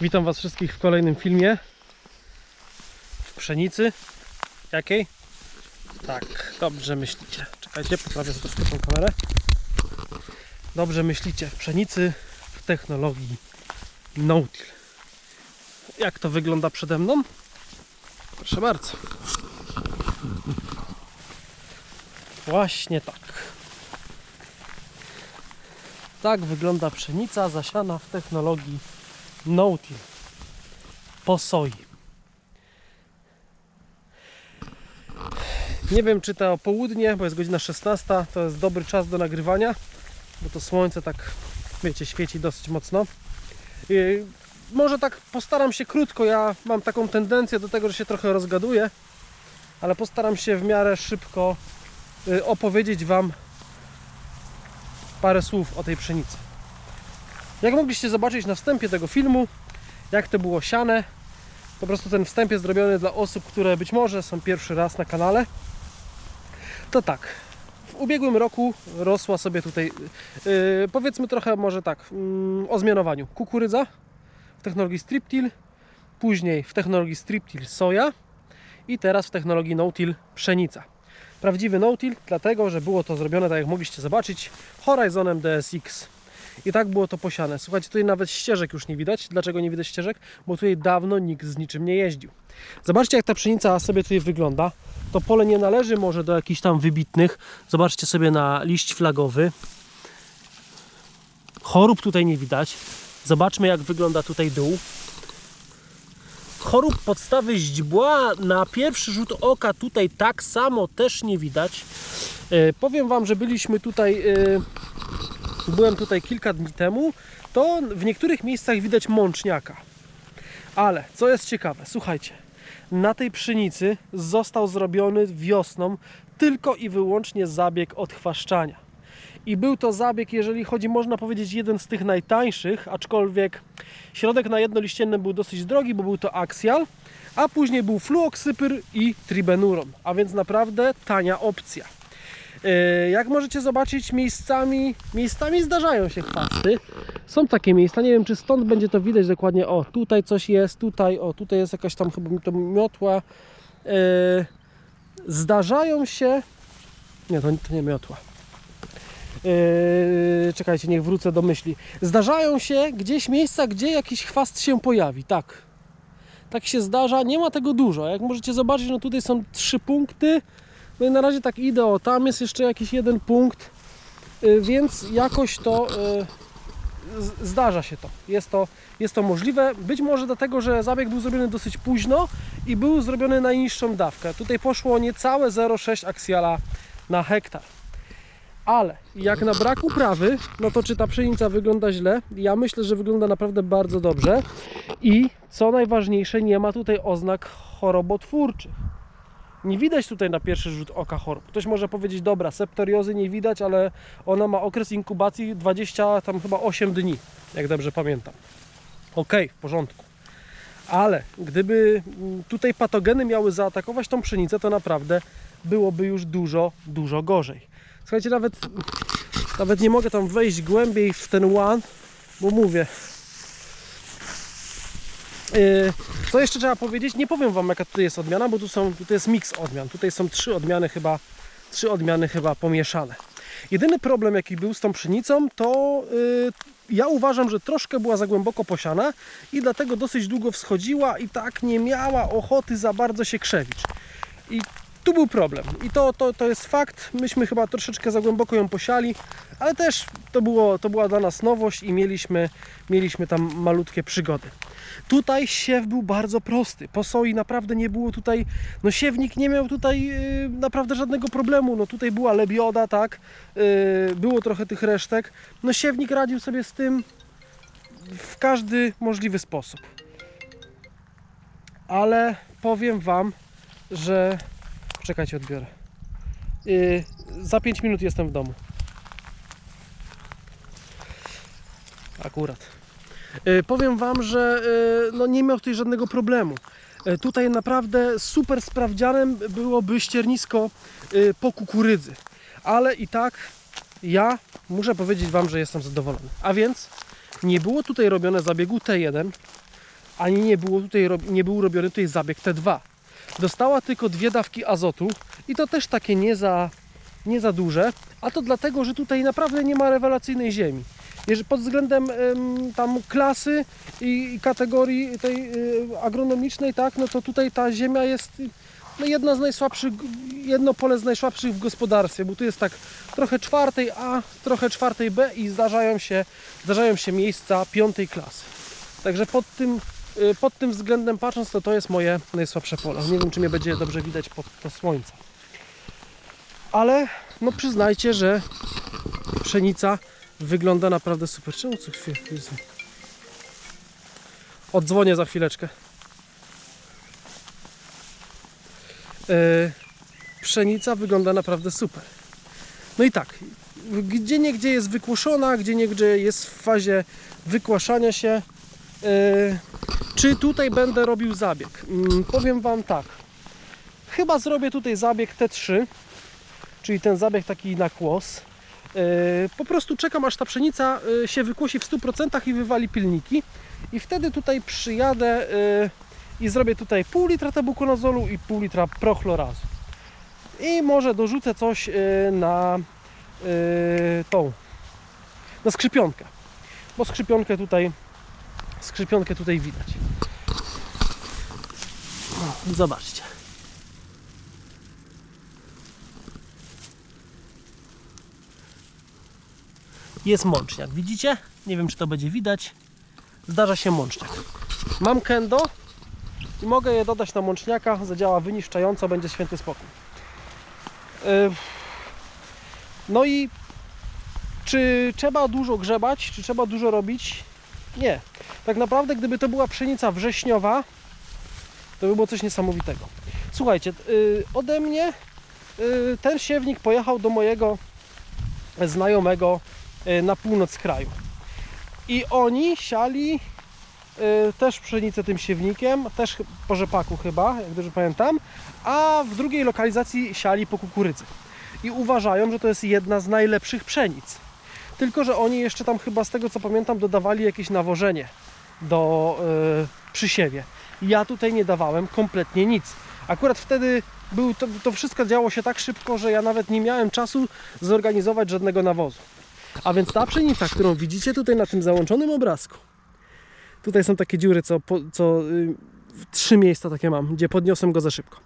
Witam Was wszystkich w kolejnym filmie. W pszenicy. Jakiej? Tak, dobrze myślicie. Czekajcie, poprawię sobie troszkę tą kamerę. Dobrze myślicie. W pszenicy w technologii no-till. Jak to wygląda przede mną? Proszę bardzo. Właśnie tak. Tak wygląda pszenica zasiana w technologii no-till po soi. Nie wiem, czy to południe, bo jest godzina 16, to jest dobry czas do nagrywania, bo to słońce tak, wiecie, świeci dosyć mocno. I może tak postaram się krótko, ja mam taką tendencję do tego, że się trochę rozgaduję, ale postaram się w miarę szybko y, opowiedzieć Wam parę słów o tej pszenicy. Jak mogliście zobaczyć na wstępie tego filmu, jak to było siane, po prostu ten wstęp jest zrobiony dla osób, które być może są pierwszy raz na kanale. To tak, w ubiegłym roku rosła sobie tutaj, yy, powiedzmy trochę może tak, mm, o zmianowaniu. Kukurydza w technologii striptil, później w technologii striptil soja i teraz w technologii no-till pszenica. Prawdziwy no-till, dlatego że było to zrobione, tak jak mogliście zobaczyć, Horizonem DSX. I tak było to posiane. Słuchajcie, tutaj nawet ścieżek już nie widać. Dlaczego nie widać ścieżek? Bo tutaj dawno nikt z niczym nie jeździł. Zobaczcie, jak ta pszenica sobie tutaj wygląda. To pole nie należy może do jakichś tam wybitnych. Zobaczcie sobie na liść flagowy. Chorób tutaj nie widać. Zobaczmy, jak wygląda tutaj dół. Chorób podstawy źdźbła na pierwszy rzut oka tutaj tak samo też nie widać. E, powiem Wam, że byliśmy tutaj, e, byłem tutaj kilka dni temu, to w niektórych miejscach widać mączniaka. Ale co jest ciekawe, słuchajcie, na tej pszenicy został zrobiony wiosną tylko i wyłącznie zabieg odchwaszczania. I był to zabieg, jeżeli chodzi, można powiedzieć, jeden z tych najtańszych, aczkolwiek środek na jedno liścienne był dosyć drogi, bo był to aksjal, a później był fluoksypyr i tribenuron, a więc naprawdę tania opcja. E, Jak możecie zobaczyć, miejscami, miejscami zdarzają się chwasty. Są takie miejsca, nie wiem czy stąd będzie to widać dokładnie. O, tutaj coś jest, tutaj, o, tutaj jest jakaś tam chyba to miotła. E, Zdarzają się. Nie, to, to nie miotła. Yy, czekajcie, niech wrócę do myśli. Zdarzają się gdzieś miejsca, gdzie jakiś chwast się pojawi. Tak. Tak się zdarza. Nie ma tego dużo. Jak możecie zobaczyć, no tutaj są trzy punkty. No i na razie tak idę. O, tam jest jeszcze jakiś jeden punkt. Yy, więc jakoś to z- zdarza się to. Jest, to. jest to możliwe. Być może dlatego, że zabieg był zrobiony dosyć późno i był zrobiony na niższą dawkę. Tutaj poszło niecałe 0,6 aksjala na hektar. Ale jak na brak uprawy, no to czy ta pszenica wygląda źle? Ja myślę, że wygląda naprawdę bardzo dobrze. I co najważniejsze, nie ma tutaj oznak chorobotwórczych. Nie widać tutaj na pierwszy rzut oka chorób. Ktoś może powiedzieć, dobra, septoriozy nie widać, ale ona ma okres inkubacji 20, tam chyba 8 dni, jak dobrze pamiętam. Okej, w porządku. Ale gdyby mm, tutaj patogeny miały zaatakować tą pszenicę, to naprawdę byłoby już dużo, dużo gorzej. Słuchajcie, nawet, nawet nie mogę tam wejść głębiej w ten łan, bo mówię. Yy, Co jeszcze trzeba powiedzieć? Nie powiem Wam jaka tutaj jest odmiana, bo tu są, tutaj jest miks odmian. Tutaj są trzy odmiany chyba, trzy odmiany chyba pomieszane. Jedyny problem jaki był z tą pszenicą, to yy, ja uważam, że troszkę była za głęboko posiana i dlatego dosyć długo wschodziła i tak nie miała ochoty za bardzo się krzewić. I tu był problem. I to, to, to jest fakt. Myśmy chyba troszeczkę za głęboko ją posiali, ale też to, było, to była dla nas nowość i mieliśmy, mieliśmy tam malutkie przygody. Tutaj siew był bardzo prosty. Po soi naprawdę nie było tutaj, no siewnik nie miał tutaj yy, naprawdę żadnego problemu. No tutaj była lebioda, tak, yy, było trochę tych resztek. No siewnik radził sobie z tym w każdy możliwy sposób. Ale powiem Wam, że Czekajcie, odbiorę. Yy, za 5 minut jestem w domu. Akurat. Yy, powiem Wam, że yy, no nie miał tutaj żadnego problemu. Yy, tutaj naprawdę super sprawdzianem byłoby ściernisko yy, po kukurydzy. Ale i tak ja muszę powiedzieć Wam, że jestem zadowolony. A więc nie było tutaj robione zabiegu T1, ani nie, było tutaj, nie był robiony tutaj zabieg T2. Dostała tylko dwie dawki azotu i to też takie nie za, nie za duże, a to dlatego, że tutaj naprawdę nie ma rewelacyjnej ziemi. Jeżeli pod względem em, tam klasy i, kategorii tej y, agronomicznej, tak, no to tutaj ta ziemia jest no jedna z najsłabszych, jedno pole z najsłabszych w gospodarstwie, bo tu jest tak trochę czwartej A, trochę czwartej B i zdarzają się, zdarzają się miejsca piątej klasy. Także pod tym, pod tym względem patrząc, to to jest moje najsłabsze pole. Nie wiem, czy mnie będzie dobrze widać pod to słońce. Ale no przyznajcie, że pszenica wygląda naprawdę super. Czemu co chwilę? Jezu. Oddzwonię za chwileczkę. E, pszenica wygląda naprawdę super. No i tak, gdzie niegdzie jest wykłoszona, gdzie niegdzie jest w fazie wykłaszania się. E, czy tutaj będę robił zabieg? Mm, Powiem Wam tak. Chyba zrobię tutaj zabieg T3, czyli ten zabieg taki na kłos. E, Po prostu czekam aż ta pszenica e, się wykłosi w 100% i wywali pilniki. I wtedy tutaj przyjadę e, i zrobię tutaj pół litra tebukonazolu i pół litra prochlorazu. I może dorzucę coś na tą, na skrzypionkę. Bo skrzypionkę tutaj, skrzypionkę tutaj widać. No, zobaczcie. Jest mączniak, widzicie? Nie wiem czy to będzie widać. Zdarza się mączniak. Mam kendo i mogę je dodać na mączniaka, zadziała wyniszczająco, będzie święty spokój. Yy, No i czy trzeba dużo grzebać, czy trzeba dużo robić? Nie. Tak naprawdę, gdyby to była pszenica wrześniowa, to by było coś niesamowitego. Słuchajcie, yy, ode mnie yy, ten siewnik pojechał do mojego znajomego yy, na północ kraju. I oni siali y, też pszenicę tym siewnikiem, też po rzepaku chyba, jak dobrze pamiętam, a w drugiej lokalizacji siali po kukurydzy. I uważają, że to jest jedna z najlepszych pszenic. Tylko, że oni jeszcze tam chyba z tego co pamiętam dodawali jakieś nawożenie do y, przysiewie. Ja tutaj nie dawałem kompletnie nic. Akurat wtedy był to, to wszystko działo się tak szybko, że ja nawet nie miałem czasu zorganizować żadnego nawozu. A więc ta pszenica, którą widzicie tutaj na tym załączonym obrazku, Tutaj są takie dziury, co, co y, trzy miejsca takie mam, gdzie podniosłem go za szybko.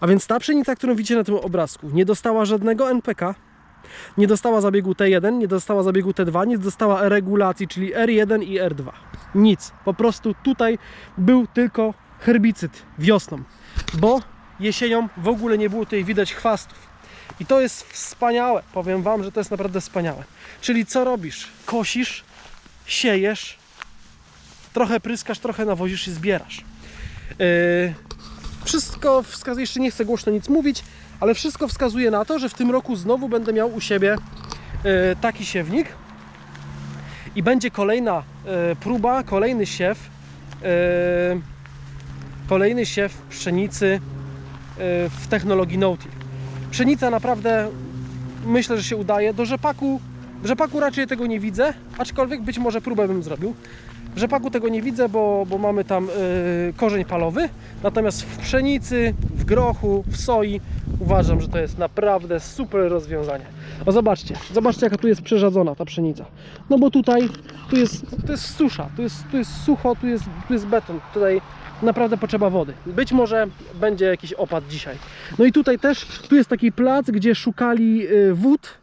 A więc ta pszenica, którą widzicie na tym obrazku, nie dostała żadnego NPK, nie dostała zabiegu T1, nie dostała zabiegu T2, nie dostała regulacji, czyli R1 i R2. Nic. Po prostu tutaj był tylko herbicyd wiosną, bo jesienią w ogóle nie było tutaj widać chwastów. I to jest wspaniałe. Powiem Wam, że to jest naprawdę wspaniałe. Czyli co robisz? Kosisz, siejesz, trochę pryskasz, trochę nawozisz i zbierasz. Yy, wszystko wskazuje, jeszcze nie chcę głośno nic mówić, ale wszystko wskazuje na to, że w tym roku znowu będę miał u siebie yy, taki siewnik i będzie kolejna yy, próba, kolejny siew, yy, kolejny siew pszenicy w technologii no-till. Pszenica naprawdę myślę, że się udaje. Do rzepaku, do rzepaku raczej tego nie widzę, aczkolwiek być może próbę bym zrobił. W rzepaku tego nie widzę, bo, bo mamy tam y, korzeń palowy. Natomiast w pszenicy, w grochu, w soi uważam, że to jest naprawdę super rozwiązanie. O zobaczcie, zobaczcie jaka tu jest przerzadzona ta pszenica. No bo tutaj tu jest, tu jest susza, tu jest, tu jest sucho, tu jest, tu jest beton. Tutaj naprawdę potrzeba wody. Być może będzie jakiś opad dzisiaj. No i tutaj też, tu jest taki plac, gdzie szukali y, wód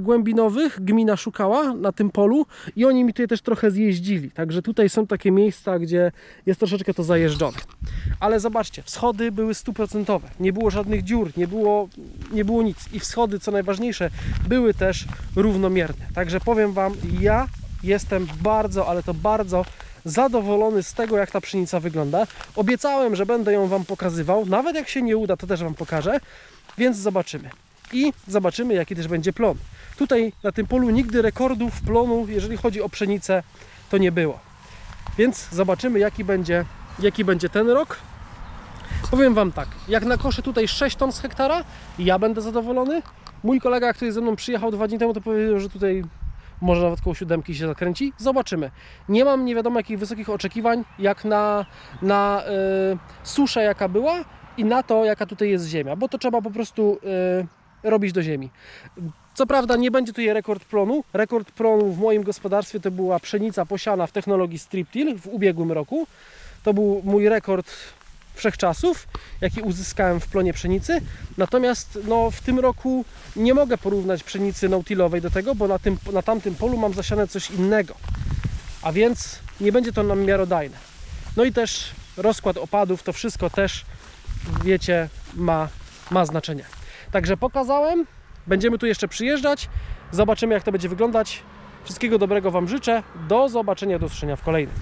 głębinowych, gmina szukała na tym polu i oni mi tutaj też trochę zjeździli. Także tutaj są takie miejsca, gdzie jest troszeczkę to zajeżdżone. Ale zobaczcie, wschody były stuprocentowe. Nie było żadnych dziur, nie było, nie było nic. I wschody, co najważniejsze, były też równomierne. Także powiem Wam, ja jestem bardzo, ale to bardzo zadowolony z tego, jak ta pszenica wygląda. Obiecałem, że będę ją Wam pokazywał. Nawet jak się nie uda, to też Wam pokażę. Więc zobaczymy. I zobaczymy, jaki też będzie plon. Tutaj na tym polu nigdy rekordów plonu, jeżeli chodzi o pszenicę, to nie było. Więc zobaczymy, jaki będzie, jaki będzie ten rok. Powiem Wam tak, jak nakoszę tutaj 6 ton z hektara, ja będę zadowolony. Mój kolega, który ze mną przyjechał dwa dni temu, to powiedział, że tutaj może nawet koło siódemki się zakręci. Zobaczymy. Nie mam nie wiadomo jakich wysokich oczekiwań, jak na, na y, suszę, jaka była i na to, jaka tutaj jest ziemia, bo to trzeba po prostu y, robić do ziemi. Co prawda nie będzie tutaj rekord plonu. Rekord plonu w moim gospodarstwie to była pszenica posiana w technologii strip till w ubiegłym roku. To był mój rekord wszechczasów, jaki uzyskałem w plonie pszenicy. Natomiast no, w tym roku nie mogę porównać pszenicy nautilowej do tego, bo na, tym, na tamtym polu mam zasiane coś innego. A więc nie będzie to nam miarodajne. No i też rozkład opadów, to wszystko też, wiecie, ma, ma znaczenie. Także pokazałem, będziemy tu jeszcze przyjeżdżać, zobaczymy jak to będzie wyglądać. Wszystkiego dobrego Wam życzę, do zobaczenia, do usłyszenia w kolejnym.